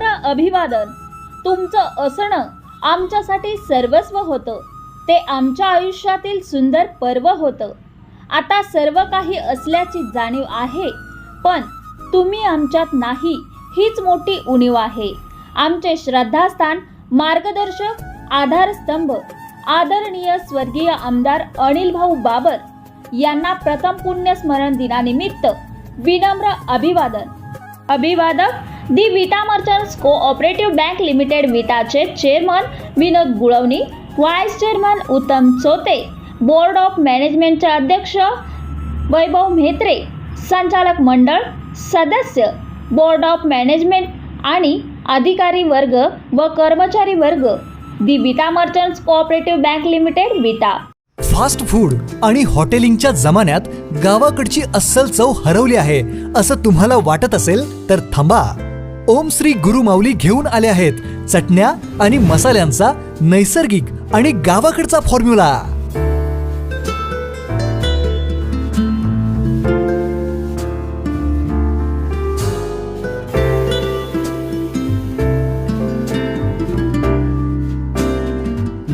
विनम्र अभिवादन. तुमचं असणं आमच्यासाठी सर्वस्व होतं. ते आमच्या आयुष्यातील सुंदर पर्व होतं. आता सर्व काही असल्याची जाणीव आहे पण तुम्ही आमच्यात नाही हीच मोठी उणीव आहे. आमचे श्रद्धास्थान मार्गदर्शक आधारस्तंभ आदरणीय स्वर्गीय आमदार अनिल भाऊ बाबर यांना प्रथम पुण्यस्मरण दिनानिमित्त विनम्र अभिवादन. अभिवादक the Vita merchants cooperative bank limited विटाचे chairman Vinod Gulvani vice chairman Uttam Chote board of मॅनेजमेंटचे अध्यक्ष वैभव म्हेत्रे संचालक मंडळ सदस्य बोर्ड ऑफ मॅनेजमेंट आणि अधिकारी वर्ग व कर्मचारी वर्ग. The Vita merchants cooperative bank limited Vita. Fast food आणि हॉटेलिंगच्या जमान्यात गावाकडची अस्सल चव हरवली आहे असं तुम्हाला वाटत असेल तर थांबा. ओम श्री गुरु माऊली घेऊन आले आहेत. चटण्या आणि मसाल्यांचा नैसर्गिक आणि गावाकडचा फॉर्म्युला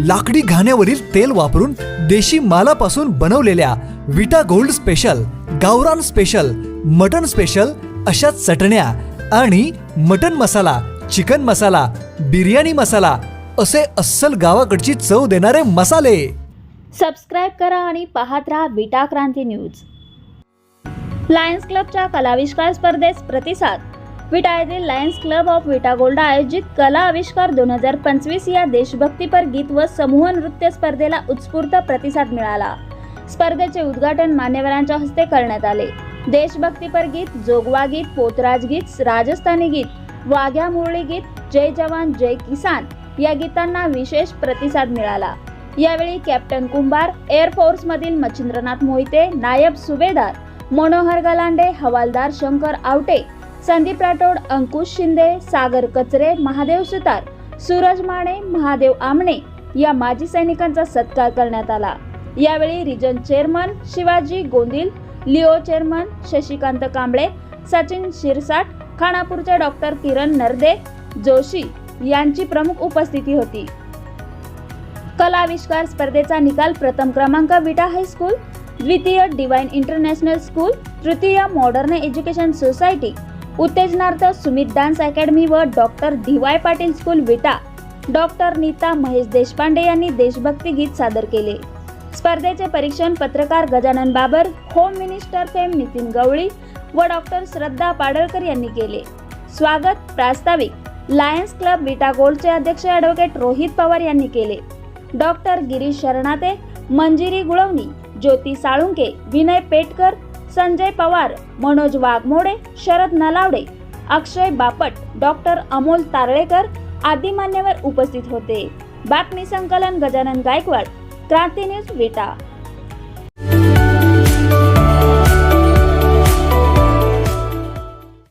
लाकडी घाण्यावरील तेल वापरून देशी मालापासून बनवलेल्या विटा गोल्ड स्पेशल गावरान स्पेशल मटन स्पेशल अशा चटण्या आणि मटन मसाला चिकन मसाला बिर्याणी मसाला असे अस्सल गावाकडची चव देणारे मसाले. सबस्क्राईब करा आणि पाहत राहा विटा क्रांती न्यूज. लायन्स क्लबच्या कलाविष्कार स्पर्धेस प्रतिसाद. विटा येथील लायन्स क्लब ऑफ विटा गोल्डा आयोजित कला आविष्कार दोन हजार पंचवीस या देशभक्तीपर गीत व समूह नृत्य स्पर्धेला उत्स्फूर्त प्रतिसाद मिळाला. स्पर्धेचे उद्घाटन मान्यवरांच्या हस्ते करण्यात आले. देशभक्तीपर गीत जोगवा गीत पोतराज गीत राजस्थानी गीत वाघ्या मुरळी गीत जय जवान जय किसान या गीतांना विशेष प्रतिसाद मिळाला. यावेळी कॅप्टन कुंभार एअरफोर्समधील मच्छिंद्रनाथ मोहिते नायब सुभेदार मनोहर गलांडे हवालदार शंकर आवटे संदीप राठोड अंकुश शिंदे सागर कचरे महादेव सुतार सूरज माने महादेव आमणे या माजी सैनिकांचा सत्कार करण्यात आला. यावेळी region chairman Shivaji Gondil Leo chairman Shashikant Kamble Sachin Shirsat खानापूरचे doctor Kiran Narde Joshi यांची प्रमुख उपस्थिती होती. कला आविष्कार स्पर्धेचा निकाल प्रथम क्रमांक विटा हायस्कूल द्वितीय डिवाइन इंटरनॅशनल स्कूल तृतीय मॉडर्न एज्युकेशन सोसायटी उत्तेजनार्थ सुमित डान्स अकॅडमी व doctor D Y Patil school Vita doctor Neeta Mahesh Deshpande यांनी देशभक्ती गीत सादर केले. स्पर्धेचे परीक्षण पत्रकार Gajanan Babar home minister fame Nitin Gawali व डॉक्टर श्रद्धा पाडळकर यांनी केले. स्वागत प्रास्ताविक. लायन्स क्लब विटा गोल्डचे अध्यक्ष ॲडव्होकेट रोहित पवार यांनी केले. डॉक्टर गिरीश शरणाते मंजिरी गुळवणी ज्योती साळुंके विनय पेटकर संजय पवार मनोज वाघमोडे शरद नलावडे अक्षय बापट डॉक्टर अमोल तारळेकर आदी मान्यवर उपस्थित होते. बातमी संकलन गजानन गायकवाड. क्रांती न्यूज विटा.